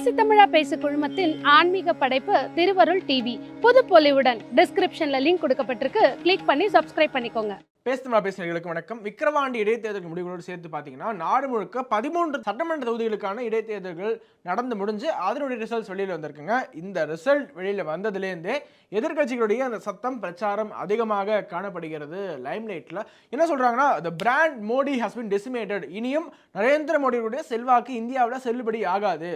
பேசி தமிழா பேசு குழுமத்தின் ஆன்மீக படைப்பு திருவருள் டிவி புது பொலிவுடன் டிஸ்கிரிப்ஷன்ல லிங்க் கொடுக்கப்பட்டிருக்கு. கிளிக் பண்ணி சப்ஸ்கிரைப் பண்ணிக்கோங்க. பேசுமா பேசுகிறவர்களுக்கு வணக்கம். விக்கிரவாண்டி இடைத்தேர்தல் முடிவுகளோடு சேர்த்து பார்த்தீங்கன்னா நாடு முழுக்க பதிமூன்று சட்டமன்ற தொகுதிகளுக்கான இடைத்தேர்தல்கள் நடந்து முடிஞ்சு அதனுடைய ரிசல்ட்ஸ் வெளியில் வந்திருக்குங்க. இந்த ரிசல்ட் வெளியில் வந்ததுலேருந்தே எதிர்க்கட்சிகளுடைய அந்த சத்தம் பிரச்சாரம் அதிகமாக காணப்படுகிறது லைம்லைட்டில் என்ன சொல்கிறாங்கன்னா the brand Modi has been decimated இனியும் நரேந்திர மோடியுடைய செல்வாக்கு இந்தியாவில் செல்லுபடி ஆகாது.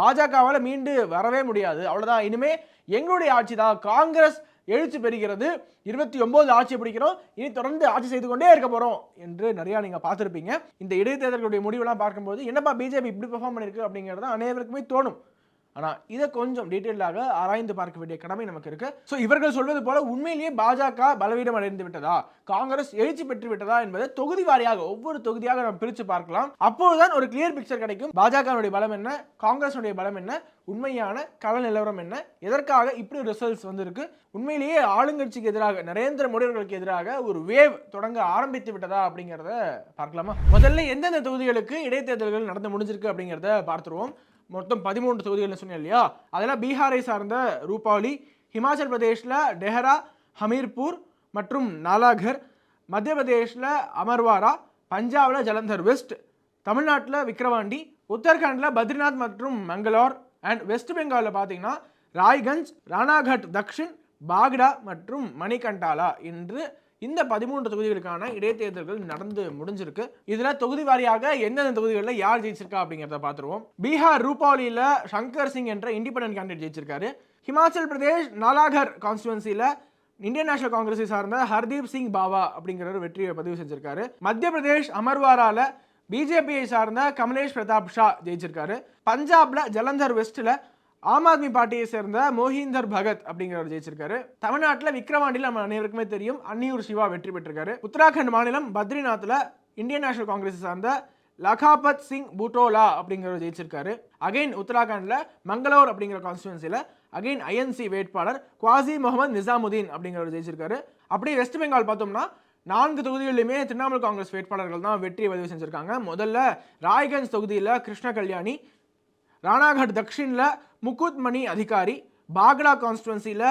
பாஜகவால் மீண்டு வரவே முடியாது. அவ்வளோதான் இனிமே எங்களுடைய ஆட்சி தான். காங்கிரஸ் எழுச்சி பெறுகிறது. இருபத்தி ஒன்பது ஆட்சி பிடிக்கிறோம். இனி தொடர்ந்து ஆட்சி செய்து கொண்டே இருக்க போகிறோம் என்று நிறையா நீங்கள் பார்த்துருப்பீங்க. இந்த இடைத்தேர்தல்களுடைய முடிவெல்லாம் பார்க்கும்போது என்னப்பா பிஜேபி இப்படி பெர்ஃபார்ம் பண்ணியிருக்கு அப்படிங்கிறது அனைவருக்குமே தோணும். ஆனால் இதை கொஞ்சம் டீட்டெயிலாக ஆராய்ந்து பார்க்க வேண்டிய கடமை நமக்கு இருக்கு. ஸோ இவர்கள் சொல்வது போல உண்மையிலேயே பாஜக பலவீனம் அடைந்து விட்டதா? காங்கிரஸ் எழுச்சி பெற்று விட்டதா என்பதை தொகுதி வாரியாக ஒவ்வொரு தொகுதியாக நம்ம பிரித்து பார்க்கலாம். அப்போதுதான் ஒரு கிளியர் பிக்சர் கிடைக்கும். பாஜகனுடைய பலம் என்ன? காங்கிரஸுடைய பலம் என்ன? உண்மையான கள நிலவரம் என்ன? எதற்காக இப்படி ரிசல்ட்ஸ் வந்திருக்கு? உண்மையிலேயே ஆளுங்கட்சிக்கு எதிராக நரேந்திர மோடி அவர்களுக்கு எதிராக ஒரு வேவ் தொடங்க ஆரம்பித்து விட்டதா அப்படிங்கிறத பார்க்கலாமா? முதல்ல எந்தெந்த தொகுதிகளுக்கு இடைத்தேர்தல்கள் நடந்து முடிஞ்சிருக்கு அப்படிங்கிறத பார்த்துருவோம். மொத்தம் பதிமூன்று தொகுதிகள்னு சொன்னேன் இல்லையா? அதெல்லாம் பீகாரை சார்ந்த ரூபாவளி ஹிமாச்சல் பிரதேஷில் டெஹரா ஹமீர்பூர் மற்றும் நாலாகர் மத்திய பிரதேஷில் அமர்வாரா பஞ்சாபில் ஜலந்தர் வெஸ்ட் தமிழ்நாட்டில் விக்ரவாண்டி உத்தரகாண்டில் பத்ரிநாத் மற்றும் மங்களூர் அண்ட் வெஸ்ட் பெங்காலில் பார்த்தீங்கன்னா ராய்கஞ்ச் ராணாகட் தக்ஷின் பாக்டா மற்றும் மணிகண்டாலா என்று இந்த பதிமூன்று தொகுதிகளுக்கான இடைத்தேர்தல்கள் நடந்து முடிஞ்சிருக்கு. இதில் தொகுதி வாரியாக எந்தெந்த தொகுதிகளில் யார் ஜெயிச்சிருக்கா அப்படிங்கிறத பார்த்துருவோம். பீகார் ரூபாவலியில் சங்கர் சிங் என்ற இண்டிபெண்டன்ட் கேண்டிடேட் ஜெயிச்சிருக்காரு. ஹிமாச்சல் பிரதேஷ் நாலாகர் கான்ஸ்டுவன்சியில் இந்தியன் நேஷனல் காங்கிரஸை சார்ந்த ஹர்தீப் சிங் பாவா அப்படிங்கிறவர் வெற்றியை பதிவு செஞ்சிருக்காரு. மத்திய பிரதேஷ் அமர்வாரால பிஜேபியை சார்ந்த கமலேஷ் பிரதாப் ஷா ஜெயிச்சிருக்காரு. பஞ்சாப்ல ஜலந்தர் வெஸ்ட்ல ஆம் ஆத்மி பார்ட்டியை சேர்ந்த மோஹிந்தர் பகத் அப்படிங்கிறவர் ஜெயிச்சிருக்காரு. தமிழ்நாட்டில் விக்ரவாண்டியில் நம்ம அனைவருக்குமே தெரியும். அன்னியூர் சிவா வெற்றி பெற்றிருக்காரு. உத்தராகண்ட் மாநிலம் பத்ரிநாத்தில் இந்தியன் நேஷனல் காங்கிரஸ் சார்ந்த லகாபத் சிங் பூட்டோலா அப்படிங்கிறவர் ஜெயிச்சிருக்காரு. அகைன் உத்தராகண்டில் மங்களூர் அப்படிங்கிற கான்ஸ்டுவன்சியில் அகைன் ஐஎன்சி வேட்பாளர் குவாசி முகமது நிசாமுதீன் அப்படிங்கிறவர் ஜெயிச்சிருக்காரு. அப்படியே வெஸ்ட் பெங்கால் பார்த்தோம்னா நான்கு தொகுதிகளிலுமே திரிணாமுல் காங்கிரஸ் வேட்பாளர்கள் தான் வெற்றியை பதிவு செஞ்சுருக்காங்க. முதல்ல ராய்கஞ்ச் தொகுதியில் கிருஷ்ண கல்யாணி ராணாகட் தக்ஷினில் முகுத்மணி அதிகாரி பாக்லா கான்ஸ்டுவன்சியில்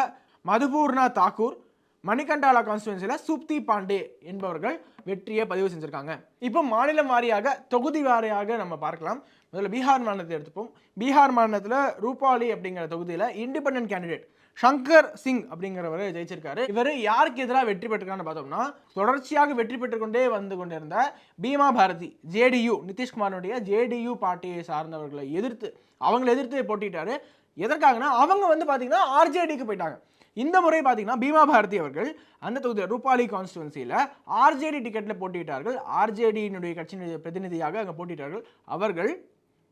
மதுபூர்ணா தாக்கூர் மணிகண்டாலா கான்ஸ்டுவன்சியில் சுப்தி பாண்டே என்பவர்கள் வெற்றியை பதிவு செஞ்சுருக்காங்க. இப்போ மாநிலம் வாரியாக தொகுதி வாரியாக நம்ம பார்க்கலாம். முதல்ல பீகார் மாநிலத்தை எடுத்துப்போம். பீகார் மாநிலத்தில் ரூபாலி அப்படிங்கிற தொகுதியில் இண்டிபெண்டன்ட் கேண்டிடேட் சங்கர் சிங் அப்படிங்கிறவர் ஜெயிச்சிருக்காரு. இவர் யாருக்கு எதிராக வெற்றி பெற்றிருக்கான்னு பார்த்தோம்னா தொடர்ச்சியாக வெற்றி பெற்றுக்கொண்டே வந்து கொண்டிருந்த பீமா பாரதி ஜேடியு நிதிஷ்குமாரனுடைய ஜேடியு பார்ட்டியை சார்ந்தவர்களை எதிர்த்து அவங்களை எதிர்த்து போட்டிட்டாரு. எதற்காகனா அவங்க வந்து பார்த்தீங்கன்னா ஆர்ஜேடிக்கு போயிட்டாங்க. இந்த முறை பார்த்தீங்கன்னா பீமா பாரதி அவர்கள் அந்த தொகுதியில் ரூபாலி கான்ஸ்டுவன்சியில் ஆர்ஜேடி டிக்கெட்டில் போட்டியிட்டார்கள். ஆர்ஜேடியினுடைய கட்சியினுடைய பிரதிநிதியாக அங்கே போட்டியிட்டார்கள். அவர்கள்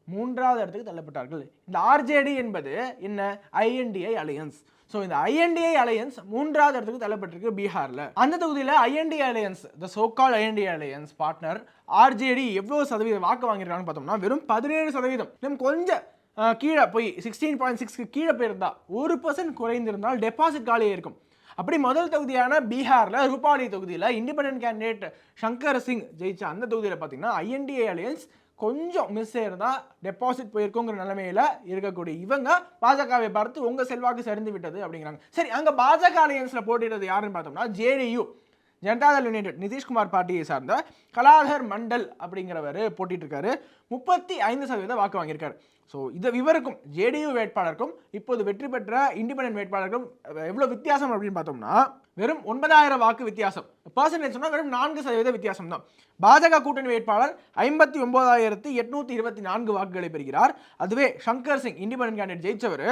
மூன்றாவது இடத்துக்கு தள்ளப்பட்டார்கள். இந்த ஆர்ஜேடி என்பது என்ன? ஐஎன்டிஐ அலையன்ஸ் ஸோ இந்த ஐஎன்டிஐ அலையன்ஸ் மூன்றாவது இடத்துக்கு தள்ளப்பட்டிருக்கு பீகாரில். அந்த தொகுதியில் IND alliance the so called IND alliance partner RJD எவ்வளோ சதவீதம் வாக்கு வாங்கியிருக்காங்கன்னு பார்த்தோம்னா வெறும் பதினேழு சதவீதம். இன்னும் கொஞ்சம் கீழே போய் சிக்ஸ்டீன் பாயிண்ட் சிக்ஸ்க்கு கீழே போயிருந்தா ஒரு பர்சன்ட் குறைந்திருந்தால் டெபாசிட் காலியாக இருக்கும். அப்படி முதல் தொகுதியான பீகாரில் ரூபாலி தொகுதியில் இண்டிபெண்டன்ட் கேண்டிடேட் சங்கர் சிங் ஜெயிச்ச அந்த தொகுதியில் பார்த்தீங்கன்னா ஐஎன்டிஏ அலையன்ஸ் கொஞ்சம் மிஸ் இருந்தால் டெபாசிட் போயிருக்குங்கிற நிலைமையில இருக்கக்கூடிய இவங்க பாஜகவை பார்த்து உங்க செல்வாக்கு சரிந்து விட்டது அப்படிங்கிறாங்க. சரி அங்க பாஜக அலையன்ஸ்ல போட்டியிட்டது யாருன்னு பார்த்தோம்னா ஜேடியு ஜனதாதள் யுனைடெட் நிதிஷ்குமார் பார்ட்டியை சார்ந்த கலாதர் மண்டல் அப்படிங்கிறவர் போட்டிட்டு இருக்காரு முப்பத்தி ஐந்து சதவீத வாக்கு வாங்கியிருக்காரு. ஸோ இது இவருக்கும் ஜேடியு வேட்பாளருக்கும் இப்போது வெற்றி பெற்ற இண்டிபெண்டன்ட் வேட்பாளருக்கும் எவ்வளோ வித்தியாசம் அப்படின்னு பார்த்தோம்னா வெறும் ஒன்பதாயிரம் வாக்கு வித்தியாசம். பர்சன்டேஜ் சொன்னால் வெறும் நான்கு சதவீத வித்தியாசம் தான். பாஜக கூட்டணி வேட்பாளர் ஐம்பத்தி ஒன்பதாயிரத்தி எட்நூற்றி இருபத்தி நான்கு வாக்குகளை பெறுகிறார். அதுவே சங்கர் சிங் இண்டிபெண்டன்ட் கேண்டிடேட் ஜெயிச்சவர்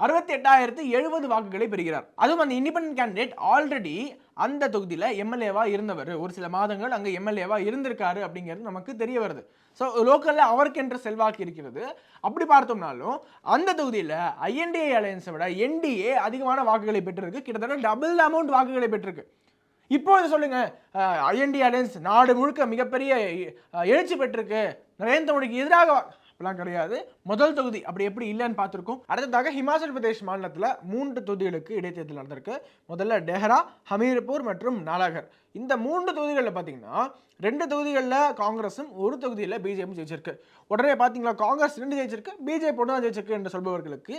அறுபத்தி எட்டாயிரத்து எழுபது வாக்குகளை பெறுகிறார். அதுவும் அந்த இண்டிபெண்டன்ட் கேண்டிடேட் ஆல்ரெடி அந்த தொகுதியில் எம்எல்ஏவாக இருந்தவர். ஒரு சில மாதங்கள் அங்கே எம்எல்ஏவாக இருந்திருக்காரு அப்படிங்கிறது நமக்கு தெரிய வருது. ஸோ லோக்கலில் அவருக்கு என்ற செல்வாக்கு இருக்கிறது. அப்படி பார்த்தோம்னாலும் அந்த தொகுதியில் ஐஎன்டிஏ அலையன்ஸை விட என்டிஏ அதிகமான வாக்குகளை பெற்றிருக்கு. கிட்டத்தட்ட டபுள் அமௌண்ட் வாக்குகளை பெற்றிருக்கு. இப்போது சொல்லுங்க. ஐஎன்டி அலையன்ஸ் நாடு முழுக்க மிகப்பெரிய எழுச்சி பெற்றிருக்கு. நரேந்திர மோடிக்கு எதிராக அப்படிலாம் கிடையாது. முதல் தொகுதி அப்படி எப்படி இல்லைன்னு பார்த்துருக்கோம். அடுத்ததாக ஹிமாச்சல் பிரதேஷ் மாநிலத்தில் மூன்று தொகுதிகளுக்கு இடைத்தேர்தல் நடந்திருக்கு. முதல்ல டெஹ்ரா ஹமீர்பூர் மற்றும் நாலாகர். இந்த மூன்று தொகுதிகளில் பார்த்தீங்கன்னா ரெண்டு தொகுதிகளில் காங்கிரஸும் ஒரு தொகுதியில் பிஜேபி ஜெயிச்சிருக்கு. உடனே பார்த்தீங்களா காங்கிரஸ் ரெண்டு ஜெயிச்சிருக்கு பிஜேபி ஒன்று தான் ஜெயிச்சிருக்கு என்று சொல்பவர்களுக்கு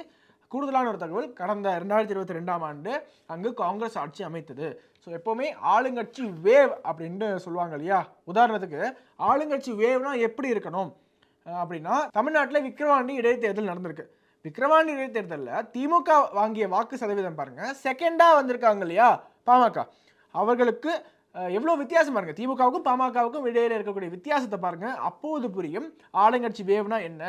கூடுதலான ஒரு தகவல் கடந்த ரெண்டாயிரத்தி இருபத்தி ரெண்டாம் ஆண்டு அங்கு காங்கிரஸ் ஆட்சி அமைத்தது. ஸோ எப்போவுமே ஆளுங்கட்சி வேவ் அப்படின்ட்டு சொல்லுவாங்க இல்லையா? உதாரணத்துக்கு ஆளுங்கட்சி வேவ்னா எப்படி இருக்கணும்? அப்படின்னா தமிழ்நாட்டில் விக்ரவாண்டி இடைத்தேர்தல் நடந்திருக்கு. விக்ரவாண்டி இடைத்தேர்தலில் திமுக வாங்கிய வாக்கு சதவீதம் பாருங்கள் செகண்டாக வந்திருக்காங்க இல்லையா? பாமக. அவர்களுக்கு எவ்வளோ வித்தியாசம் பாருங்கள் திமுகவுக்கும் பாமகவுக்கும் இடையில இருக்கக்கூடிய வித்தியாசத்தை பாருங்கள் அப்போது புரியும் ஆளுங்கட்சி வேவ்னா என்ன?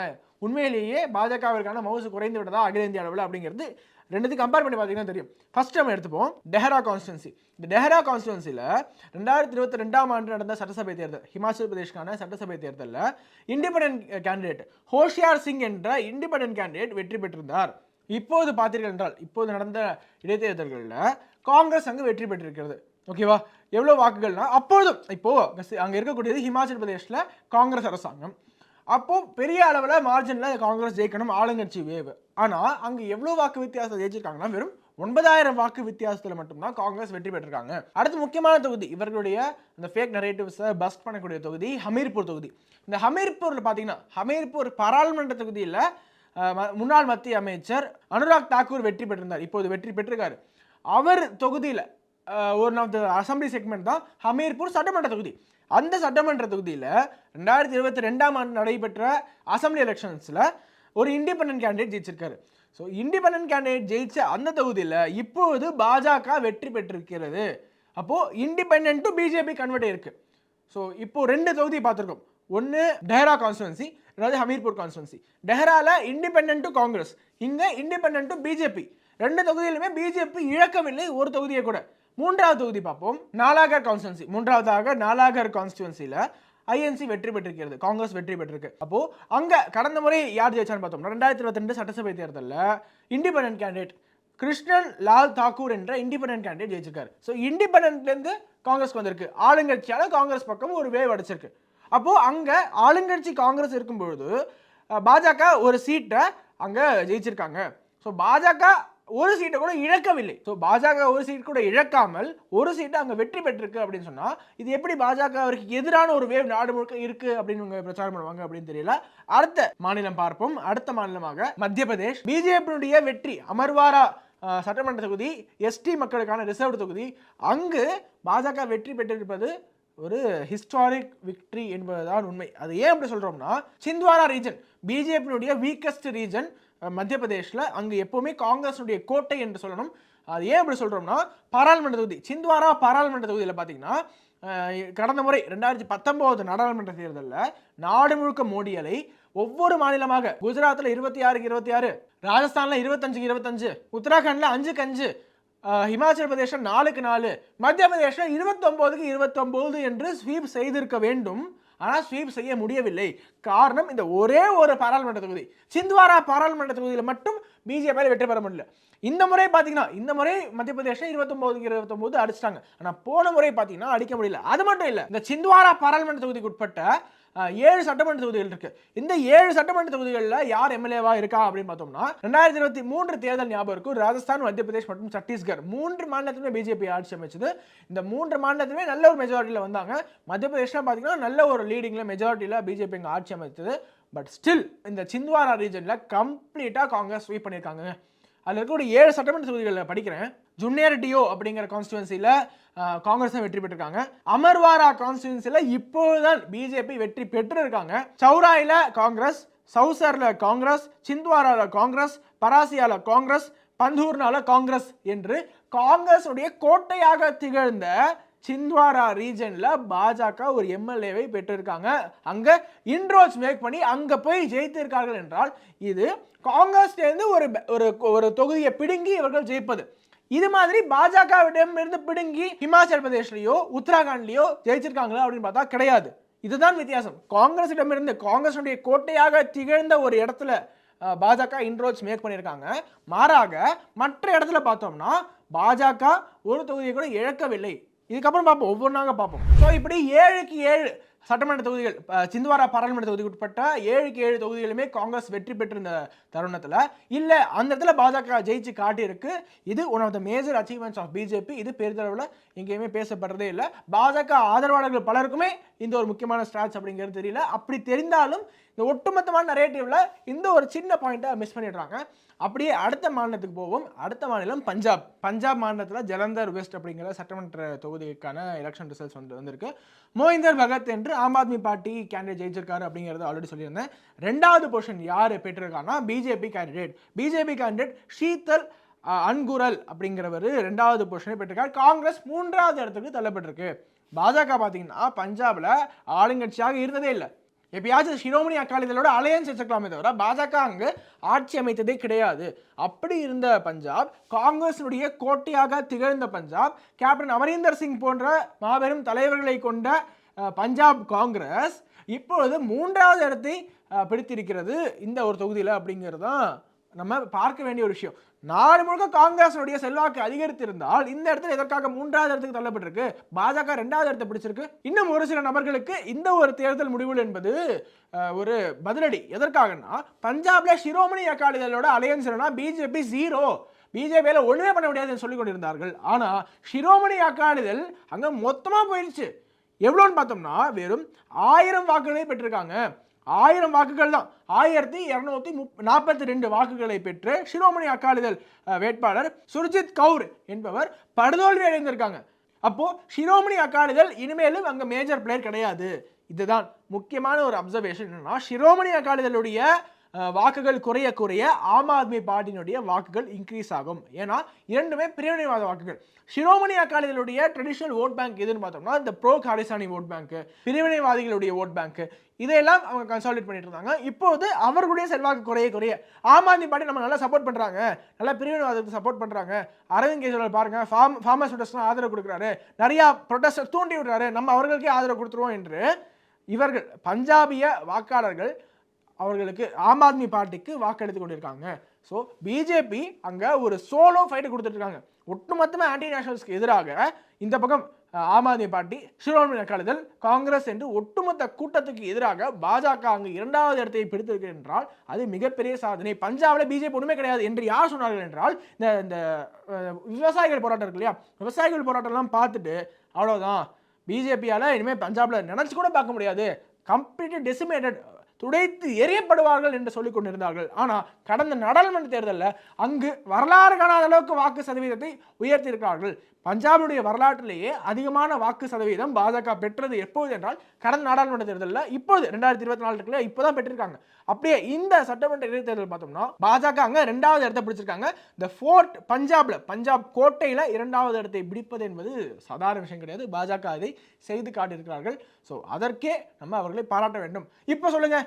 உண்மையிலேயே பாஜகவிற்கான மவுசு குறைந்து விட்டதா அகில இந்திய அளவில் அப்படிங்கிறது ரெண்டுத்தையும் கம்பேர் பண்ணி பார்த்தீங்கன்னா தெரியும். ஃபர்ஸ்ட் நம்ம எடுத்துப்போம் டெஹரா கான்ஸ்டுவன்சி இந்த டெஹரா கான்ஸ்டுவன்சியில் ரெண்டாயிரத்தி இருபத்தி ரெண்டாம் ஆண்டு நடந்த சட்டசபை தேர்தல் ஹிமாச்சல் பிரதேஷ்கான சட்டசபை தேர்தலில் இண்டிபெண்டன்ட் கேண்டிடேட் ஹோஷியார் சிங் என்ற இண்டிபெண்டன்ட் கேண்டிடேட் வெற்றி பெற்றிருந்தார். இப்போது பார்த்தீர்கள் என்றால் இப்போது நடந்த இடைத்தேர்தல்களில் காங்கிரஸ் அங்கு வெற்றி பெற்றிருக்கிறது. ஓகேவா எவ்வளோ வாக்குகள்னா அப்பொழுதும் இப்போது அங்கே இருக்கக்கூடியது ஹிமாச்சல் பிரதேஷில் காங்கிரஸ் அரசாங்கம். அப்போ பெரிய அளவில் மார்ஜினில் காங்கிரஸ் ஜெயிக்கணும் ஆளுங்கட்சி வேவு. ஆனால் அங்கே எவ்வளோ வாக்கு வித்தியாசம் ஜெயிச்சிருக்காங்கன்னா வெறும் ஒன்பதாயிரம் வாக்கு வித்தியாசத்தில் மட்டும்தான் காங்கிரஸ் வெற்றி பெற்றிருக்காங்க. அடுத்து முக்கியமான தொகுதி இவர்களுடைய அந்த ஃபேக் நரேட்டிவ்ஸை பஸ்ட் பண்ணக்கூடிய தொகுதி ஹமீர்பூர் தொகுதி. இந்த ஹமீர்பூரில் பார்த்தீங்கன்னா ஹமீர்பூர் பாராளுமன்ற தொகுதியில் ம- முன்னாள் மத்திய அமைச்சர் அனுராக் தாக்கூர் வெற்றி பெற்றிருந்தார். இப்போது வெற்றி பெற்றிருக்காரு. அவர் தொகுதியில் one of the assembly segment தான் ஹமீர்பூர் சட்டமன்ற தொகுதி. அந்த சட்டமன்ற தொகுதியில் ரெண்டாயிரத்தி இருபத்தி ரெண்டாம் ஆண்டு நடைபெற்ற அசம்பிளி எலெக்ஷன்ஸில் ஒரு இண்டிபெண்டன்ட் கேண்டிடேட் ஜெயிச்சிருக்காரு. ஸோ இண்டிபெண்டன்ட் கேண்டிடேட் ஜெயிச்ச அந்த தொகுதியில் இப்போது பாஜக வெற்றி பெற்றிருக்கிறது. அப்போது இண்டிபெண்ட் டு பிஜேபி கன்வெர்ட் இருக்கு ஸோ இப்போது ரெண்டு தொகுதி பார்த்துருக்கோம். ஒன்று டெஹ்ரா கான்ஸ்டுவன்சி அதாவது ஹமீர்பூர் கான்ஸ்டுவன்சி டெஹராவில் இண்டிபெண்ட் டு காங்கிரஸ் இங்கே இண்டிபெண்ட் டு பிஜேபி ரெண்டு தொகுதியிலுமே பிஜேபி இழக்கவில்லை ஒரு தொகுதியை கூட. மூன்றாவது தொகுதி பார்ப்போம். நாலாகர் கான்ஸ்டுவன்சி மூன்றாவதாக நாலாகர் கான்ஸ்டுவன்சியில் ஐஎன்சி வெற்றி பெற்றிருக்கிறது. காங்கிரஸ் வெற்றி பெற்றிருக்கு. அப்போ அங்க கடந்த முறை யார் ஜெயிச்சான்னு பார்த்தோம்னா ரெண்டாயிரத்தி இருபத்தி ரெண்டு சட்டசபை தேர்தலில் இண்டிபெண்டன்ட் கேண்டிடேட் கிருஷ்ணன் லால் தாக்கூர் என்ற இண்டிபெண்டன்ட் கேண்டிடேட் ஜெயிச்சிருக்காரு. ஸோ இண்டிபெண்ட்லேருந்து காங்கிரஸ்க்கு வந்திருக்கு. ஆளுங்கட்சியால் காங்கிரஸ் பக்கம் ஒரு வேவ் அடிச்சிருக்கு. அப்போது அங்கே ஆளுங்கட்சி காங்கிரஸ் இருக்கும்பொழுது பாஜக ஒரு சீட்டை அங்கே ஜெயிச்சிருக்காங்க. ஸோ பாஜக ஒரு சீட்டை கூட இழக்கவில்லை. ஸோ பாஜக ஒரு சீட் கூட இழக்காமல் ஒரு சீட்டை அங்கே வெற்றி பெற்றிருக்கு அப்படின்னு சொன்னால் இது எப்படி பாஜக அவருக்கு எதிரான ஒரு வேவ் நாடு முழுக்க இருக்கு அப்படின்னு பிரச்சாரம் பண்ணுவாங்க அப்படின்னு தெரியல. அடுத்த மாநிலம் பார்ப்போம். அடுத்த மாநிலமாக மத்திய பிரதேஷ் பிஜேபியினுடைய வெற்றி அமர்வாரா சட்டமன்ற தொகுதி எஸ்டி மக்களுக்கான ரிசர்வ் தொகுதி. அங்கு பாஜக வெற்றி பெற்றிருப்பது ஒரு ஹிஸ்டாரிக் விக்ட்ரி என்பதுதான் உண்மை. அது ஏன் அப்படி சொல்கிறோம்னா சிந்த்வாரா ரீஜன் பிஜேபியினுடைய வீக்கஸ்ட் ரீஜன் மத்திய பிரதேஷில் அங்கே எப்போவுமே காங்கிரஸுடைய கோட்டை என்று சொல்லணும். அது ஏன் அப்படி சொல்கிறோம்னா பாராளுமன்ற தொகுதி சிந்த்வாரா பாராளுமன்ற தொகுதியில் பார்த்தீங்கன்னா கடந்த முறை ரெண்டாயிரத்தி பத்தொம்போது நாடாளுமன்ற தேர்தலில் நாடு முழுக்க மோடி அலை ஒவ்வொரு மாநிலமாக குஜராத்தில் இருபத்தி ஆறுக்கு இருபத்தி ஆறு ராஜஸ்தானில் இருபத்தஞ்சுக்கு இருபத்தஞ்சு உத்தராகண்டில் அஞ்சுக்கு அஞ்சு ஹிமாச்சல் பிரதேசம் நாலுக்கு நாலு மத்திய பிரதேசம் இருபத்தொம்போதுக்கு இருபத்தொம்போது என்று ஸ்வீப் செய்திருக்க வேண்டும். ஆனால் ஸ்வீப் செய்ய முடியவில்லை. காரணம் இந்த ஒரே ஒரு பாராளுமன்ற தொகுதி. சிந்த்வாரா பாராளுமன்ற தொகுதியில் மட்டும் பிஜேபியால் வெற்றி பெற முடியல. இந்த முறை பார்த்தீங்கன்னா இந்த முறை மத்திய பிரதேசம் இருபத்தொம்போதுக்கு இருபத்தொம்போது அடிச்சிட்டாங்க. ஆனால் போன முறை பார்த்தீங்கன்னா அடிக்க முடியல. அது மட்டும் இல்லை இந்த சிந்த்வாரா பாராளுமன்ற தொகுதிக்கு உட்பட்ட ஏழு சட்டமன்ற தொகுதிகள் இருக்கு. இந்த ஏழு சட்டமன்ற தொகுதிகளில் யார் எம்எல்ஏவா இருக்கா அப்படின்னு பார்த்தோம்னா ரெண்டாயிரத்தி இருபத்தி மூன்று தேர்தல் ஞாபகம் இருக்கும் ராஜஸ்தான் மத்திய பிரதேஷ் மற்றும் சத்தீஸ்கர். மூன்று மாநிலத்திலுமே பிஜேபி ஆட்சி அமைச்சது. இந்த மூன்று மாநிலத்திலுமே நல்ல ஒரு மெஜாரிட்டியில் வந்தாங்க. மத்திய பிரதேஷ்ல பார்த்தீங்கன்னா நல்ல ஒரு லீடிங்கில் மெஜாரிட்டியில் பிஜேபி இங்கே ஆட்சி அமைச்சது பட் ஸ்டில் இந்த சிந்த்வாரா ரீஜனில் கம்ப்ளீட்டாக காங்கிரஸ் ஸ்வீப் பண்ணியிருக்காங்க அதில் இருக்கக்கூடிய ஏழு சட்டமன்ற தொகுதிகளில் படிக்கிறேன். ஜுனியர் டியோ அப்படிங்கிற கான்ஸ்டுவன்சியில் காங்கிரஸ் தான் வெற்றி பெற்றிருக்காங்க. அமர்வாரா கான்ஸ்டுவன்சியில் இப்போதுதான் பிஜேபி வெற்றி பெற்று இருக்காங்க சௌராயில் காங்கிரஸ் சவுசரில் காங்கிரஸ் சிந்த்வாராவில் காங்கிரஸ் பராசியாவில் காங்கிரஸ் பந்தூர்னால காங்கிரஸ் என்று காங்கிரஸுடைய கோட்டையாக திகழ்ந்த சிந்த்வாரா ரீஜனில் பாஜக ஒரு எம்எல்ஏவை பெற்றிருக்காங்க. அங்கே இன்ட்ரோச் மேக் பண்ணி அங்கே போய் ஜெயித்திருக்கார்கள் என்றால் இது காங்கிரஸ்லேருந்து ஒரு ஒரு ஒரு தொகுதியை பிடுங்கி இவர்கள் ஜெயிப்பது. இது மாதிரி பாஜகவிடம் இருந்து பிடுங்கி ஹிமாச்சல் பிரதேஷ்லயோ உத்தராகண்ட்லயோ ஜெயிச்சிருக்காங்களா அப்படின்னு பார்த்தா கிடையாது. இதுதான் வித்தியாசம். காங்கிரஸிடமிருந்து காங்கிரஸுடைய கோட்டையாக திகழ்ந்த ஒரு இடத்துல பாஜக இன்ரோச் மேக் பண்ணியிருக்காங்க. மாறாக மற்ற இடத்துல பார்த்தோம்னா பாஜக ஒரு தொகுதியை கூட இழக்கவில்லை. இதுக்கப்புறம் பார்ப்போம் ஒவ்வொன்றாக பார்ப்போம். ஸோ இப்படி ஏழுக்கு ஏழு சட்டமன்ற தொகுதிகள் சிந்த்வாரா பாராளுமன்ற தொகுதிக்கு உட்பட்ட ஏழுக்கு ஏழு தொகுதிகளுமே காங்கிரஸ் வெற்றி பெற்றிருந்த தருணத்தில் இல்லை அந்த இடத்துல பாஜக ஜெயிச்சு காட்டியிருக்கு. இது one of the major achievements of BJP இது பெரிதளவில் எங்கேயுமே பேசப்படுறதே இல்லை. பாஜக ஆதரவாளர்கள் பலருக்குமே இந்த ஒரு முக்கியமான ஸ்ட்ராட்ச் அப்படிங்கிறது தெரியல. அப்படி தெரிந்தாலும் இந்த ஒட்டுமொத்தமான நரேட்டிவ்ல இந்த ஒரு சின்ன பாயிண்ட்டை மிஸ் பண்ணிடுறாங்க. அப்படியே அடுத்த மாநிலத்துக்கு போவோம். அடுத்த மாநிலம் பஞ்சாப். பஞ்சாப் மாநிலத்தில் ஜலந்தர் வெஸ்ட் அப்படிங்கிற சட்டமன்ற தொகுதிக்கான எலெக்ஷன் ரிசல்ட்ஸ் வந்து வந்திருக்கு. மோஹிந்தர் பகத் என்று ஆம் ஆத்மி பார்ட்டி கேண்டிடேட் ஜெயிச்சிருக்காரு அப்படிங்கிறத ஆல்ரெடி சொல்லியிருந்தேன். ரெண்டாவது பொசிஷன் யார் பெற்றிருக்காங்கன்னா BJP candidate BJP candidate Sheetal Angural அப்படிங்கிறவர் ரெண்டாவது பொசிஷனை பெற்றிருக்கார். காங்கிரஸ் மூன்றாவது இடத்துக்கு தள்ளப்பட்டிருக்கு. பாஜக பார்த்தீங்கன்னா பஞ்சாபில் ஆளுங்கட்சியாக இருந்ததே இல்லை. எப்பயாச்சும் சிரோமணி அக்காலிதளோட அலையன்ஸ் வச்சுக்கலாமே தவிர பாஜக அங்கு ஆட்சி அமைத்ததே கிடையாது. அப்படி இருந்த பஞ்சாப் காங்கிரஸினுடைய கோட்டையாக திகழ்ந்த பஞ்சாப் கேப்டன் அமரீந்தர் சிங் போன்ற மாபெரும் தலைவர்களை கொண்ட பஞ்சாப் காங்கிரஸ் இப்பொழுது மூன்றாவது இடத்தை பிடித்திருக்கிறது இந்த ஒரு தொகுதியில் அப்படிங்கிறது தான் நம்ம பார்க்க வேண்டிய ஒரு விஷயம். நாடு முழுக்க காங்கிரஸுடைய செல்வாக்கு அதிகரித்திருந்தால் இந்த இடத்துல எதற்காக மூன்றாவது இடத்துக்கு தள்ளப்பட்டிருக்கு? பாஜக ரெண்டாவது இடத்தை பிடிச்சிருக்கு. இன்னும் ஒரு சில நபர்களுக்கு இந்த ஒரு தேர்தல் முடிவுகள் என்பது ஒரு பதிலடி. எதற்காகன்னா பஞ்சாப்ல சிரோமணி அகாலிதளோட அலையன்ஸ் பிஜேபி ஜீரோ. பிஜேபியில் ஒன்றுமே பண்ண முடியாதுன்னு சொல்லி கொண்டிருந்தார்கள். ஆனால் சிரோமணி அகாலிதள் அங்கே மொத்தமாக போயிடுச்சு. எவ்வளோன்னு பார்த்தோம்னா வெறும் ஆயிரம் வாக்குகளே பெற்றிருக்காங்க. ஆயிரம் வாக்குகள் தான். ஆயிரத்தி இரநூத்தி முப் நாற்பத்தி ரெண்டு வாக்குகளை பெற்று சிரோமணி அகாலிதழ் வேட்பாளர் சுர்ஜித் கவுர் என்பவர் படுதோல்வி அடைந்திருக்காங்க. அப்போது சிரோமணி அகாலிதழ் இனிமேலும் அங்கே மேஜர் பிளேயர் கிடையாது. இதுதான் முக்கியமான ஒரு அப்சர்வேஷன் என்னன்னா சிரோமணி அகாலிதழுடைய வாக்குகள் குறைய குறைய ஆம் ஆத்மி பார்ட்டியினுடைய வாக்குகள் இன்க்ரீஸ் ஆகும். ஏன்னா இரண்டுமே பிரிவினைவாத வாக்குகள். சிரோமணி அகாலிதழுடைய ட்ரெடிஷனல் ஓட் பேங்க் எதுன்னு பார்த்தோம்னா இந்த ப்ரோ காரிசானி ஓட் பேங்க் பிரிவினைவாதிகளுடைய ஓட் பேங்க் இதையெல்லாம் அவங்க கன்சாலிடேட் பண்ணிட்டு இருந்தாங்க. இப்போது அவர்களுடைய செல்வாக்கு குறைய குறைய ஆம் ஆத்மி பார்ட்டி நம்ம நல்லா சப்போர்ட் பண்ணுறாங்க நல்லா பிரிவினைவாதத்தை சப்போர்ட் பண்ணுறாங்க அரவிந்த் கெஜ்ரிவால் பாருங்க ஃபார்ம் ஃபார்மர் ஸ்டூடெண்ட்ஸ்லாம் ஆதரவு கொடுக்குறாரு. நிறையா ப்ரொடெஸ்ட் தூண்டி விடுறாரு. நம்ம அவர்களுக்கே ஆதரவு கொடுத்துருவோம் என்று இவர்கள் பஞ்சாபிய வாக்காளர்கள் அவர்களுக்கு ஆம் ஆத்மி பார்ட்டிக்கு வாக்களித்து கொண்டிருக்காங்க. ஸோ பிஜேபி அங்கே ஒரு சோலோ ஃபைட்டு கொடுத்துட்ருக்காங்க ஒட்டுமொத்தமாக ஆன்டி நேஷனல்ஸ்க்கு எதிராக இந்த பக்கம் ஆம் ஆத்மி பார்ட்டி சிறுபான்மை அக்காலிதழ் காங்கிரஸ் என்று ஒட்டுமொத்த கூட்டத்துக்கு எதிராக பாஜக அங்கு இரண்டாவது இடத்தை பிடித்திருக்கு என்றால் அது மிகப்பெரிய சாதனை. பஞ்சாபில் பிஜேபி ஒன்றுமே கிடையாது என்று யார் சொன்னார்கள் என்றால் இந்த இந்த விவசாயிகள் போராட்டம் இருக்கு இல்லையா? விவசாயிகள் போராட்டம்லாம் பார்த்துட்டு அவ்வளோதான் பிஜேபியால் இனிமேல் பஞ்சாபில் நினச்சி கூட பார்க்க முடியாது. கம்ப்ளீட்லி டெசிமேட்டட் துடைத்து எரியப்படுவார்கள் என்று சொல்லிக் கொண்டிருந்தார்கள். ஆனால் கடந்த நாடாளுமன்ற தேர்தலில் அங்கு வரலாறு காணாத அளவுக்கு வாக்கு சதவீதத்தை உயர்த்தியிருக்கிறார்கள். பஞ்சாபுடைய வரலாற்றிலேயே அதிகமான வாக்கு சதவீதம் பாஜக பெற்றது எப்போது என்றால் கடந்த நாடாளுமன்ற தேர்தலில் இப்போது ரெண்டாயிரத்தி இருபத்தி நாலு இருக்குல்ல இப்போ தான் பெற்றிருக்காங்க. அப்படியே இந்த சட்டமன்ற இடைத்தேர்தல் பார்த்தோம்னா பாஜக அங்கே ரெண்டாவது இடத்தை பிடிச்சிருக்காங்க. இந்த ஃபோர்ட் பஞ்சாப்ல பஞ்சாப் கோட்டையில் இரண்டாவது இடத்தை பிடிப்பது என்பது சாதாரண விஷயம் கிடையாது. பாஜக அதை செய்து காட்டியிருக்கிறார்கள். ஸோ அதற்கே நம்ம அவர்களை பாராட்ட வேண்டும். இப்போ சொல்லுங்கள்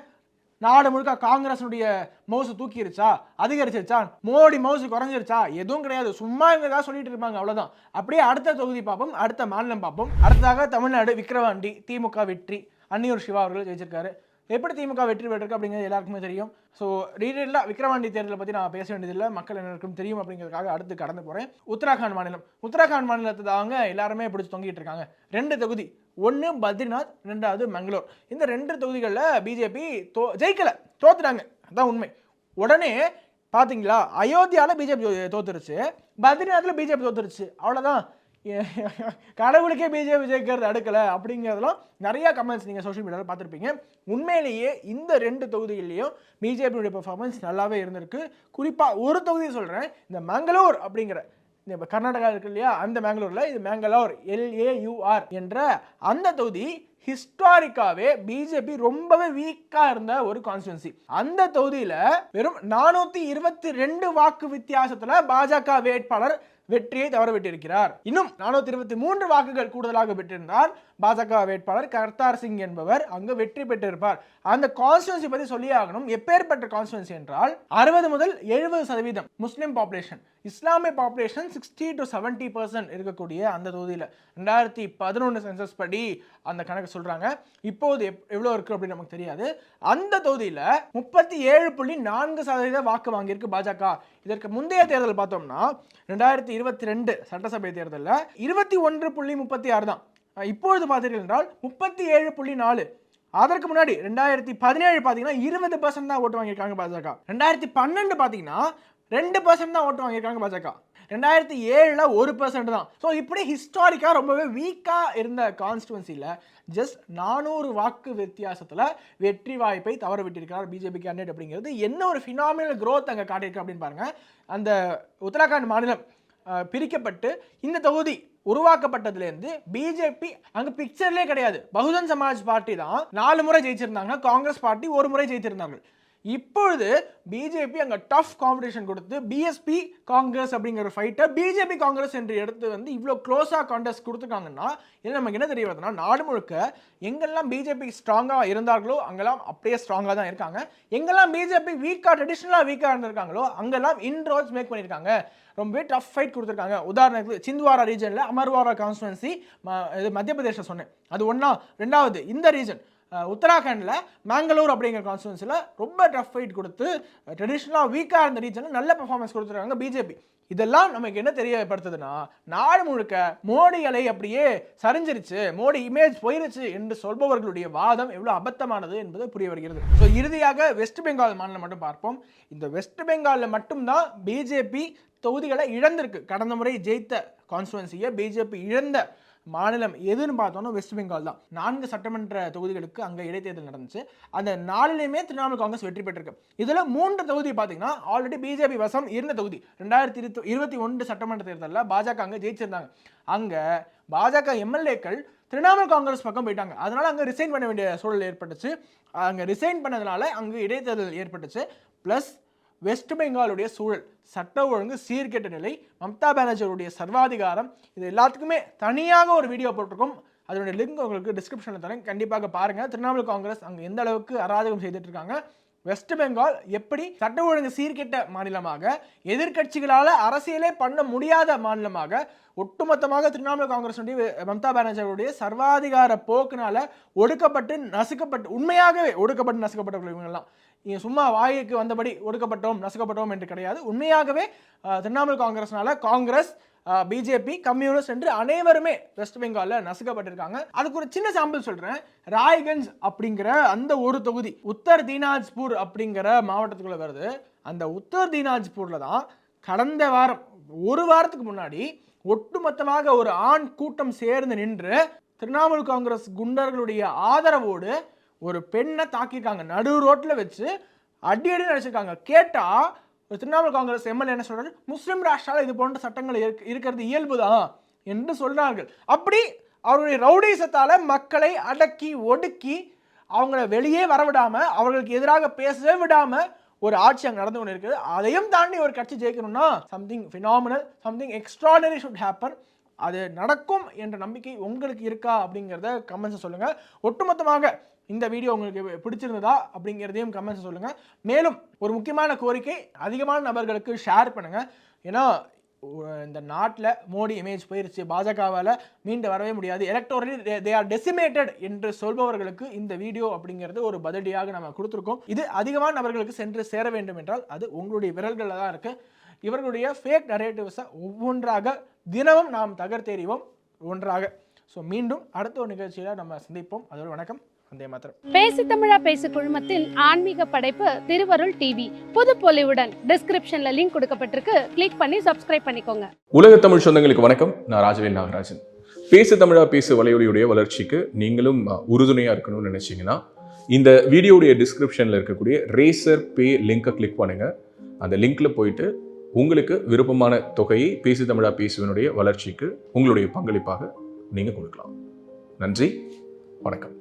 நாடு முழுக்க காங்கிரஸினுடைய மவுசு தூக்கிருச்சா அதிகரிச்சிருச்சா மோடி மவுசு குறைஞ்சிருச்சா? எதுவும் கிடையாது. சும்மா இவங்க ஏதாவது சொல்லிட்டு இருப்பாங்க அவ்வளோதான் அப்படியே அடுத்த தொகுதி பார்ப்போம். அடுத்த மாநிலம் பார்ப்போம். அடுத்ததாக தமிழ்நாடு விக்கிரவாண்டி திமுக வெற்றி. அன்னியூர் சிவா அவர்கள் ஜெயிச்சிருக்காரு. எப்படி திமுக வெற்றி பெற்றிருக்கு அப்படிங்கிறது எல்லாருக்குமே தெரியும். ஸோ டீட்டெயிலாக விக்ரவாண்டி தேர்தலை பற்றி நான் பேச வேண்டியதில்லை. மக்கள் எல்லாருக்கும் தெரியும் அப்படிங்கிறதுக்காக அடுத்து கடந்து போகிறேன் உத்தராகண்ட் மாநிலம். உத்தராகண்ட் மாநிலத்தை தாங்க எல்லாருமே பிடிச்சி தொங்கிட்டு இருக்காங்க. ரெண்டு தொகுதி. ஒன்று பத்ரிநாத் ரெண்டாவது மங்களூர். இந்த ரெண்டு தொகுதிகளில் பிஜேபி தோ ஜெயிக்கலை. தோத்துட்டாங்க. அதான் உண்மை. உடனே பார்த்தீங்களா அயோத்தியாவில் பிஜேபி தோத்துருச்சு. பத்ரிநாத்தில் பிஜேபி தோத்துருச்சு. அவ்வளோதான் கடவுளுக்கே பிஜேபி ஜெயிக்கிறது அடுக்கலை அப்படிங்கிறதெல்லாம் நிறையா கமெண்ட்ஸ் நீங்கள் சோஷியல் மீடியாவில் பார்த்துருப்பீங்க. உண்மையிலேயே இந்த ரெண்டு தொகுதியிலையும் பிஜேபியுடைய பெர்ஃபார்மன்ஸ் நல்லாவே இருந்திருக்கு. குறிப்பாக ஒரு தொகுதி சொல்கிறேன் இந்த மங்களூர் அப்படிங்கிற இந்த இப்போ கர்நாடகா இருக்கு இல்லையா? அந்த மேங்களூரில் இது மேங்களூர் எல்ஏயூஆர் என்ற அந்த தொகுதி ஹிஸ்டாரிக்காவே பிஜேபி ரொம்பவே வீக்கா இருந்த ஒரு கான்ஸ்டுவன்சி அந்த தொகுதியில வெறும் நானூத்தி இருபத்தி ரெண்டு வாக்கு வித்தியாசத்துல பாஜக வேட்பாளர் வெற்றியை தவறவிட்டிருக்கிறார். இன்னும் நானூத்தி இருபத்தி மூன்று வாக்குகள் கூடுதலாக பெற்றிருந்தார் பாஜக வேட்பாளர் கர்த்தார் சிங் என்பவர் அங்கு வெற்றி பெற்றிருப்பார். அந்த கான்ஸ்டுவன்சி பற்றி சொல்லியாகணும் எப்பேற்பட்ட கான்ஸ்டுவன்சி என்றால் அறுபது முதல் எழுபது சதவீதம் முஸ்லீம் பாப்புலேஷன் இஸ்லாமிய population sixty to seventy percent இருக்கக்கூடிய அந்த தொகுதியில். ரெண்டாயிரத்தி பதினொன்று சென்சஸ் படி அந்த கணக்கு சொல்கிறாங்க இப்போது எப்- எவ்வளோ இருக்குது அப்படின்னு நமக்கு தெரியாது. அந்த தொகுதியில் முப்பத்தி ஏழு புள்ளி நான்கு சதவீத வாக்கு வாங்கியிருக்கு பாஜக. இதற்கு முந்தைய தேர்தல் பார்த்தோம்னா ரெண்டாயிரத்தி இருபத்தி ரெண்டு சட்டசபை தேர்தலில் இருபத்தி ஒன்று புள்ளி முப்பத்தி ஆறு தான். இப்பொழுது பார்த்தீர்கள் என்றால் முப்பத்தி ஏழு புள்ளி நாலு. அதற்கு முன்னாடி ரெண்டாயிரத்தி பதினேழு பார்த்தீங்கன்னா இருபது பர்சன்ட் தான் ஓட்டு வாங்கியிருக்காங்க பாஜக. ரெண்டாயிரத்தி பன்னெண்டு பார்த்தீங்கன்னா ரெண்டு பர்சன்ட் தான் ஓட்டு வாங்கியிருக்காங்க பாஜக. ரெண்டாயிரத்தி ஏழில் ஒரு பர்சன்ட் தான். ஸோ இப்படி ஹிஸ்டாரிக்காக ரொம்பவே வீக்காக இருந்த கான்ஸ்டுவன்சியில் ஜஸ்ட் நானூறு வாக்கு வித்தியாசத்தில் வெற்றி வாய்ப்பை தவற விட்டிருக்கிறார் பிஜேபி கேண்டிடேட் அப்படிங்கிறது. என்ன ஒரு ஃபினாமினல் க்ரோத் அங்கே காட்டியிருக்கு அப்படின்னு பாருங்கள் அந்த உத்தராகண்ட் மாநிலம் பிரிக்கப்பட்டு இந்த தொகுதி உருவாக்கப்பட்டதுலேருந்து பிஜேபி அங்கே பிக்சர்லேயே கிடையாது. பகுஜன் சமாஜ் பார்ட்டி தான் நாலு முறை ஜெயிச்சிருந்தாங்க. காங்கிரஸ் பார்ட்டி ஒரு முறை ஜெயிச்சிருந்தாங்க. இப்பொழுது பிஜேபி அங்கே டஃப் காம்படிஷன் கொடுத்து பிஎஸ்பி காங்கிரஸ் அப்படிங்கிற ஃபைட்டை பிஜேபி காங்கிரஸ் என்று எடுத்து வந்து இவ்வளோ க்ளோஸாக கான்டெஸ்ட் கொடுத்துருக்காங்கன்னா இது நமக்கு என்ன தெரிய வருதுன்னா நாடு முழுக்க எங்கெல்லாம் பிஜேபி ஸ்ட்ராங்காக இருந்தார்களோ அங்கெல்லாம் அப்படியே ஸ்ட்ராங்காக தான் இருக்காங்க. எங்கெல்லாம் பிஜேபி வீக்காக ட்ரெடிஷ்னலாக வீக்காக இருந்திருக்காங்களோ அங்கெல்லாம் இன்ரோல்ஸ் மேக் பண்ணியிருக்காங்க. ரொம்பவே டஃப் ஃபைட் கொடுத்துருக்காங்க. உதாரணத்துக்கு சிந்த்வாரா ரீஜனில் அமர்வாரா கான்ஸ்டுவன்சி இது மத்திய பிரதேசம் சொன்னேன். அது ஒன்றா ரெண்டாவது இந்த ரீஜன் உத்தராகண்டில் மேங்களூர் அப்படிங்கிற கான்ஸ்டுவன்சியில் ரொம்ப டஃப் ஃபைட் கொடுத்து ட்ரெடிஷ்னலாக வீக்காக இருந்த ரீஜனில் நல்ல பர்ஃபார்மன்ஸ் கொடுத்துருக்காங்க பிஜேபி இதெல்லாம் நமக்கு என்ன தெரியப்படுத்துதுன்னா நாடு முழுக்க மோடி அலை அப்படியே சரிஞ்சிருச்சு மோடி இமேஜ் போயிருச்சு என்று சொல்பவர்களுடைய வாதம் எவ்வளோ அபத்தமானது என்பது புரிய வருகிறது. ஸோ இறுதியாக வெஸ்ட் பெங்கால் மாநிலம் மட்டும் பார்ப்போம். இந்த வெஸ்ட் பெங்காலில் மட்டும்தான் பிஜேபி தொகுதிகளை இழந்திருக்கு. கடந்த முறை ஜெயித்த கான்ஸ்டுவன்சியை பிஜேபி இழந்த மாநிலம் எதுன்னு பார்த்தோம்னா வெஸ்ட் பெங்கால் தான். நான்கு சட்டமன்ற தொகுதிகளுக்கு அங்கே இடைத்தேர்தல் நடந்துச்சு. அந்த நாலுலையுமே திரிணாமுல் காங்கிரஸ் வெற்றி பெற்றிருக்கு. இதில் மூன்று தொகுதி பார்த்தீங்கன்னா ஆல்ரெடி பிஜேபி வசம் இருந்த தொகுதி. ரெண்டாயிரத்தி இருபத்தி இருபத்தி ஒன்று சட்டமன்ற தேர்தலில் பாஜக அங்கே ஜெயிச்சிருந்தாங்க. அங்கே பாஜக எம்எல்ஏக்கள் திரிணாமுல் காங்கிரஸ் பக்கம் போயிட்டாங்க. அதனால் அங்கே ரிசைன் பண்ண வேண்டிய சூழல் ஏற்பட்டுச்சு. அங்கே ரிசைன் பண்ணதுனால அங்கே இடைத்தேர்தல் ஏற்பட்டுச்சு. ப்ளஸ் வெஸ்ட் பெங்காலுடைய சூழல் சட்ட ஒழுங்கு சீர்கெட்ட நிலை மம்தா பானர்ஜியோடைய சர்வாதிகாரம் இது எல்லாத்துக்குமே தனியாக ஒரு வீடியோ போட்டிருக்கோம். அதனுடைய லிங்க் உங்களுக்கு டிஸ்கிரிப்ஷனில் தரேன். கண்டிப்பாக பாருங்கள் திரிணாமுல் காங்கிரஸ் அங்கே எந்த அளவுக்கு அராஜகம் செய்துட்டு இருக்காங்க? வெஸ்ட் பெங்கால் எப்படி சட்ட ஒழுங்கு சீர்கெட்ட மாநிலமாக எதிர்க்கட்சிகளால் அரசியலே பண்ண முடியாத மாநிலமாக ஒட்டுமொத்தமாக திரிணாமுல் காங்கிரஸுடைய மம்தா பானர்ஜியோடைய சர்வாதிகார போக்குனால ஒடுக்கப்பட்டு நசுக்கப்பட்டு உண்மையாகவே ஒடுக்கப்பட்டு நசுக்கப்பட்டவர்கள் இவங்கெல்லாம். நீங்கள் சும்மா வாயுக்கு வந்தபடி ஒடுக்கப்பட்டோம் நசுக்கப்பட்டோம் என்று கிடையாது. உண்மையாகவே திரிணாமுல் காங்கிரஸ்னால காங்கிரஸ் பிஜேபி கம்யூனிஸ்ட் என்று அனைவருமே வெஸ்ட் பெங்காலில் நசுக்கப்பட்டிருக்காங்க. அதுக்கு ஒரு சின்ன சாம்பிள் சொல்கிறேன் ராய்கஞ்ச் அப்படிங்கிற அந்த ஒரு தொகுதி உத்தர் தீனாஜ்பூர் அப்படிங்கிற மாவட்டத்துக்குள்ளே வருது. அந்த உத்தர் தீனாஜ்பூரில் தான் கடந்த வாரம் ஒரு வாரத்துக்கு முன்னாடி ஒட்டுமொத்தமாக ஒரு ஆண் கூட்டம் சேர்ந்து நின்று திரிணாமுல் காங்கிரஸ் குண்டர்களுடைய ஆதரவோடு ஒரு பெண்ணை தாக்கியிருக்காங்க. நடு ரோட்டில் வச்சு அடி அடி நடிச்சிருக்காங்க கேட்டால் ஒரு திரிணாமுல் காங்கிரஸ் எம்எல்ஏ என்ன சொல்கிறாரு முஸ்லீம் ராஷ்டிராவில் இது போன்ற சட்டங்கள் இருக்க- இருக்கிறது இயல்புதான் என்று சொல்கிறார்கள் அப்படி அவருடைய ரவுடிசத்தால மக்களை அடக்கி ஒடுக்கி அவங்கள வெளியே வரவிடாமல் அவர்களுக்கு எதிராக பேசவே விடாமல் ஒரு ஆட்சி அங்கே நடந்து கொண்டு இருக்குது அதையும் தாண்டி ஒரு கட்சி ஜெயிக்கணும்னா something phenomenal something extraordinary should happen அது நடக்கும் என்ற நம்பிக்கை உங்களுக்கு இருக்கா அப்படிங்கிறத கமெண்ட்ஸை சொல்லுங்கள் ஒட்டுமொத்தமாக இந்த வீடியோ உங்களுக்கு பிடிச்சிருந்ததா அப்படிங்கிறதையும் கமெண்ட்ஸ் சொல்லுங்கள் மேலும் ஒரு முக்கியமான கோரிக்கை அதிகமான நபர்களுக்கு ஷேர் பண்ணுங்கள் ஏன்னா இந்த நாட்டில் மோடி இமேஜ் போயிருச்சு. பாஜகவால் மீண்டு வரவே முடியாது. எலக்டோரலி தே ஆர் டெசிமேட்டட் என்று சொல்பவர்களுக்கு இந்த வீடியோ அப்படிங்கிறது ஒரு பதிலடியாக நம்ம கொடுத்துருக்கோம். இது அதிகமான நபர்களுக்கு சென்று சேர வேண்டும் என்றால் அது உங்களுடைய விரல்களில் தான் இருக்குது இவர்களுடைய ஃபேக் நரேட்டிவ்ஸை ஒவ்வொன்றாக தினமும் நாம் தகர்த்தெறிவோம். ஒன்றாக. ஸோ மீண்டும் அடுத்த ஒரு நிகழ்ச்சியில் நம்ம சந்திப்போம். அதோட வணக்கம். வந்தே மாத்திரம் பேசி தமிழா பேசு குழுமத்தின் ஆன்மீக படைப்பு திருவருள் டிவி புது பொலிவுடன் டிஸ்கிரிப்ஷன்ல லிங்க் கொடுக்கப்பட்டிருக்கு. கிளிக் பண்ணி சப்ஸ்கிரைப் பண்ணிக்கோங்க. உலக தமிழ் சொந்தங்களுக்கு வணக்கம். நான் ராஜவேல் நாகராஜன். பேசு தமிழா பேசு வலையொலியுடைய வளர்ச்சிக்கு நீங்களும் உறுதுணையா இருக்கணும்னு நினைச்சீங்கன்னா இந்த வீடியோடைய டிஸ்கிரிப்ஷன்ல இருக்கக்கூடிய ரேசர் பே லிங்கை கிளிக் பண்ணுங்க. அந்த லிங்க்ல போயிட்டு உங்களுக்கு விருப்பமான தொகையை பேசு தமிழா பேசுவனுடைய வளர்ச்சிக்கு உங்களுடைய பங்களிப்பாக நீங்க கொடுக்கலாம். நன்றி. வணக்கம்.